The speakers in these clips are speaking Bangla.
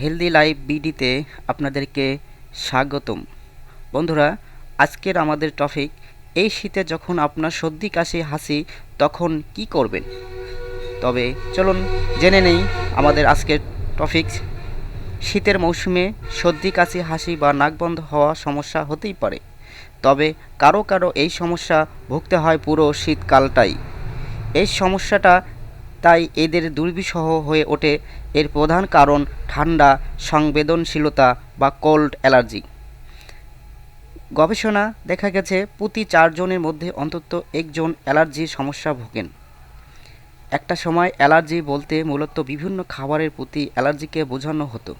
হেলদি লাইফ বিডিতে আপনাদেরকে স্বাগতম। বন্ধুরা, আজকের আমাদের টপিক এই শীতে যখন আপনার সর্দি, কাশি, হাসি, তখন কি করবেন? তবে চলুন জেনে নেই আমাদের আজকের টপিক শীতের মৌসুমে সর্দি, কাশি, হাসি বা নাক বন্ধ হওয়া সমস্যা হতেই পারে। তবে কারও কারও এই সমস্যা ভুগতে হয় পুরো শীতকালটাই। এই সমস্যাটা তাই এদের দুর্বিষহ হয়ে ওঠে এর প্রধান কারণ ঠান্ডা, সংবেদনশীলতা বা কোল্ড অ্যালার্জি। গবেষণা দেখা গেছে প্রতি চারজনের মধ্যে অন্তত একজন অ্যালার্জির সমস্যা ভোগেন। একটা সময় অ্যালার্জি বলতে মূলত বিভিন্ন খাবারের প্রতি অ্যালার্জিকে বোঝানো হতো।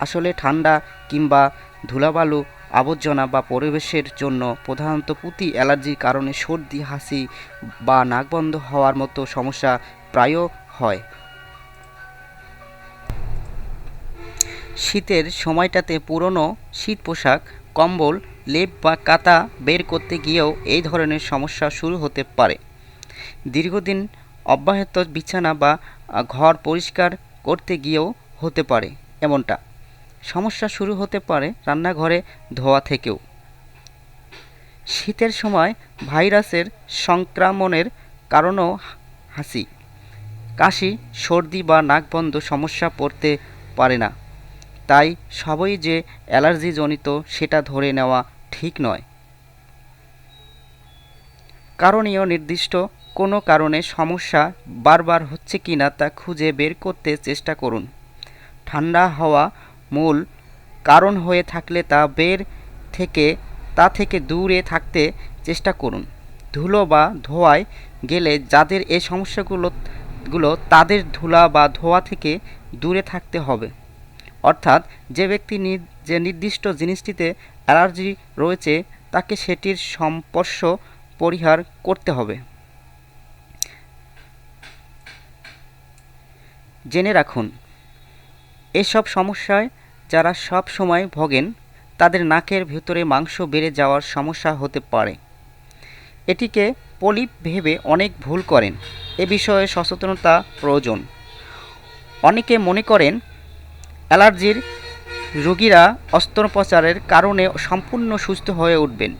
আসলে ঠান্ডা কিংবা ধুলাবালু, আবর্জনা বা পরিবেশের জন্য প্রধানত পুঁতি অ্যালার্জির কারণে সর্দি, হাসি বা নাক বন্ধ হওয়ার মতো সমস্যা প্রায় হয়। শীতের সময়টাতে পুরনো শীত পোশাক, কম্বল, লেপ বা কাতা বের করতে গিয়েও এই ধরনের সমস্যা শুরু হতে পারে। দীর্ঘদিন অব্যাহত বিছানা বা ঘর পরিষ্কার করতে গিয়েও হতে পারে এমনটা। সমস্যা শুরু হতে পারে রান্নাঘরে ধোয়া থেকেও। শীতের সময় ভাইরাসের সংক্রমণের কারণেও হাসি। কাশি, সর্দি বা নাকবন্ধ সমস্যা পড়তে পারে না। তাই সবই যে অ্যালার্জিজনিত সেটা ধরে নেওয়া ঠিক নয়। কারণীয় নির্দিষ্ট কোনো কারণে সমস্যা বারবার হচ্ছে কি না তা খুঁজে বের করতে চেষ্টা করুন। ঠান্ডা হওয়া মূল কারণ হয়ে থাকলে তা বের থেকে, তা থেকে দূরে থাকতে চেষ্টা করুন। ধুলো বা ধোয়ায় গেলে যাদের এই সমস্যাগুলো গুলো তাদের ধুলা বা ধোয়া থেকে দূরে থাকতে হবে। অর্থাৎ যে ব্যক্তি যে নির্দিষ্ট জিনিসটিতে অ্যালার্জি রয়েছে, তাকে সেটির সম্পর্শ পরিহার করতে হবে। জেনে রাখুন, এসব সমস্যায় যারা সব সময় ভোগেন, তাদের নাকের ভেতরে মাংস বেড়ে যাওয়ার সমস্যা হতে পারে। এটিকে পলিপ ভেবে অনেক ভুল করেন। এ বিষয়ে সচেতনতা প্রয়োজন। অনেকে মনে করেন, অ্যালার্জির রোগীরা অস্ত্রোপচারের কারণে সম্পূর্ণ সুস্থ হয়ে উঠবেন।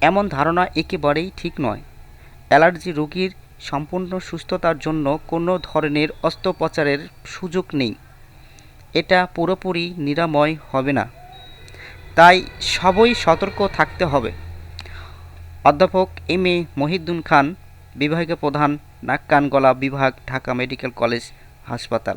এমন ধারণা একেবারেই ঠিক নয়। অ্যালার্জি রোগীর সম্পূর্ণ সুস্থতার জন্য কোনো ধরনের অস্ত্রোপচারের সুযোগ নেই। এটা পুরোপুরি নিরাময় হবে না। তাই সবই সতর্ক থাকতে হবে। অধ্যাপক এম এ মহিদ্দুন খান, বিভাগীয় প্রধান নাক কান গলা বিভাগ, ঢাকা মেডিকেল কলেজ, হাসপাতাল।